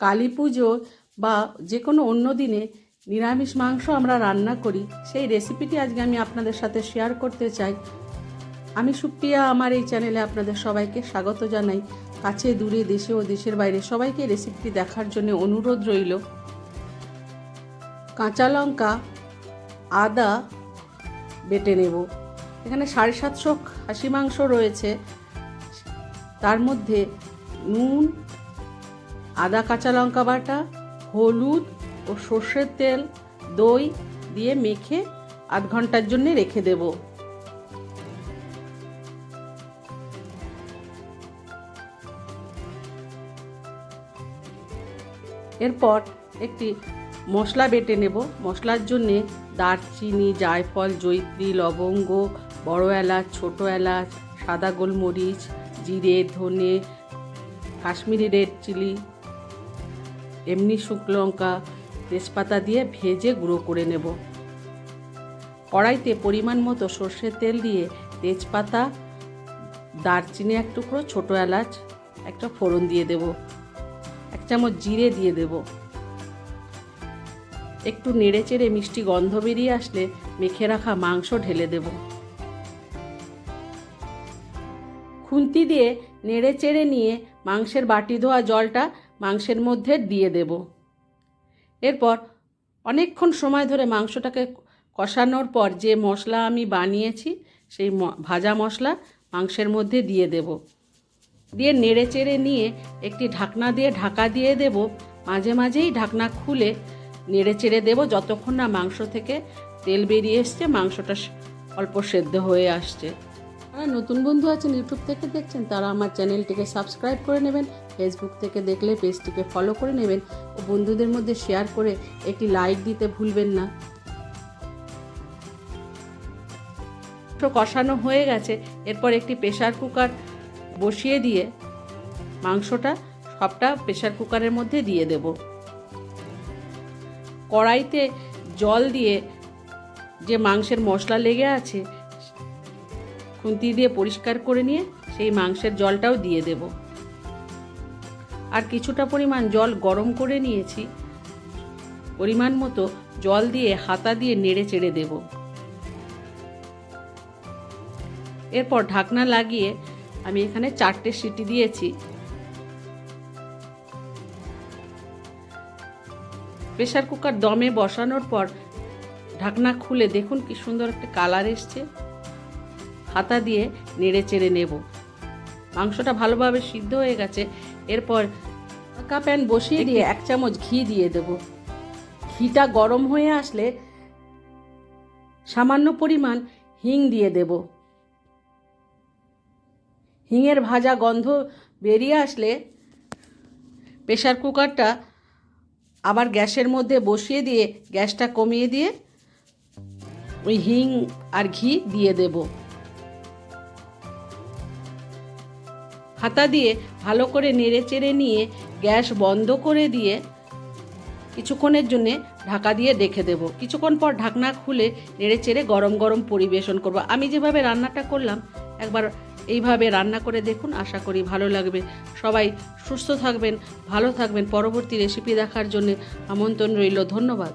কালী পুজো বা যে কোনো অন্য দিনে নিরামিষ মাংস আমরা রান্না করি, সেই রেসিপিটি আজকে আমি আপনাদের সাথে শেয়ার করতে চাই। আমি সুপ্রিয়া, আমার এই চ্যানেলে আপনাদের সবাইকে স্বাগত জানাই। কাছে, দূরে, দেশে ও দেশের বাইরে সবাইকে রেসিপিটি দেখার জন্য অনুরোধ রইল। কাঁচা লঙ্কা, আদা বেটে নেব। এখানে সাড়ে সাতশো খাসি মাংস রয়েছে। তার মধ্যে নুন আদা কাঁচা লঙ্কা বাটা, হলুদ ও সর্ষের তেল, দই দিয়ে মেখে আধ ঘণ্টার জন্য রেখে দেব। এরপর একটি মশলা বেটে নেব। মশলার জন্যে দারচিনি, জায়ফল জৈত্রী লবঙ্গ, বড় এলাচ, ছোটো এলাচ, সাদা গোলমরিচ, জিরে, ধনে, কাশ্মীরি রেড চিলি এমনি শুকনো লঙ্কা, তেজপাতা দিয়ে ভেজে গুঁড়ো করে নেব। কড়াইতে পরিমাণ মতো সর্ষের তেল দিয়ে তেজপাতা, দারচিনি এক টুকরো, ছোটো এলাচ, একটা ফোড়ন দিয়ে দেব। এক চামচ জিরে দিয়ে দেব। একটু নেড়ে চেড়ে মিষ্টি গন্ধ বেরিয়ে আসলে মেখে রাখা মাংস ঢেলে দেব। খুন্তি দিয়ে নেড়ে চেড়ে নিয়ে মাংসের বাটি ধোয়া জলটা মাংসের মধ্যে দিয়ে দেব। এরপর অনেকক্ষণ সময় ধরে মাংসটাকে কষানোর পর যে মশলা আমি বানিয়েছি, সেই ভাজা মশলা মাংসের মধ্যে দিয়ে দেব। দিয়ে নেড়ে চেড়ে নিয়ে একটি ঢাকনা দিয়ে ঢাকা দিয়ে দেব। মাঝে মাঝেই ঢাকনা খুলে নেড়ে চেড়ে দেবো যতক্ষণ না মাংস থেকে তেল বেরিয়ে এসছে, মাংসটা অল্প সেদ্ধ হয়ে আসছে। যারা নতুন বন্ধু আছেন ইউটিউব থেকে দেখছেন, তারা আমার চ্যানেলটিকে সাবস্ক্রাইব করে নেবেন ফেসবুক থেকে দেখলে পেজটিকে ফলো করে নেবেন ও বন্ধুদের মধ্যে শেয়ার করে একটি লাইক দিতে ভুলবেন না। কষানো হয়ে গেছে, এরপর একটি প্রেশার কুকার বসিয়ে দিয়ে মাংসটা সবটা প্রেশার কুকারের মধ্যে দিয়ে দেব। কড়াইতে জল দিয়ে যে মাংসের মশলা লেগে আছে খুন্তি দিয়ে পরিষ্কার করে নিয়ে সেই মাংসের জলটাও দিয়ে দেব। আর কিছুটা পরিমাণ জল গরম করে নিয়েছি। পরিমাণ মতো জল দিয়ে হাতা দিয়ে নেড়ে চেড়ে দেব। এরপর ঢাকনা লাগিয়ে আমি এখানে চারটে সিটি দিয়েছি। প্রেশার কুকার দমে বসানোর পর ঢাকনা খুলে দেখুন কি সুন্দর একটা কালার এসছে। হাতা দিয়ে নেড়ে চেড়ে নেব। মাংসটা ভালোভাবে সিদ্ধ হয়ে গেছে। এরপর পাকা প্যান বসিয়ে দিয়ে এক চামচ ঘি দিয়ে দেব। ঘিটা গরম হয়ে আসলে সামান্য পরিমাণ হিং দিয়ে দেব। হিঙের ভাজা গন্ধ বেরিয়ে আসলে প্রেশার কুকারটা আবার গ্যাসের মধ্যে বসিয়ে দিয়ে গ্যাসটা কমিয়ে দিয়ে ওই হিং আর ঘি দিয়ে দেবো। হাতা দিয়ে ভালো করে নেড়ে চেড়ে নিয়ে গ্যাস বন্ধ করে দিয়ে কিছুক্ষণের জন্যে ঢাকা দিয়ে রেখে দেবো। কিছুক্ষণ পর ঢাকনা খুলে নেড়ে চেড়ে গরম গরম পরিবেশন করব। আমি যেভাবে রান্নাটা করলাম, একবার এইভাবে রান্না করে দেখুন, আশা করি ভালো লাগবে। সবাই সুস্থ থাকবেন, ভালো থাকবেন। পরবর্তী রেসিপি দেখার জন্য আমন্ত্রণ রইল। ধন্যবাদ।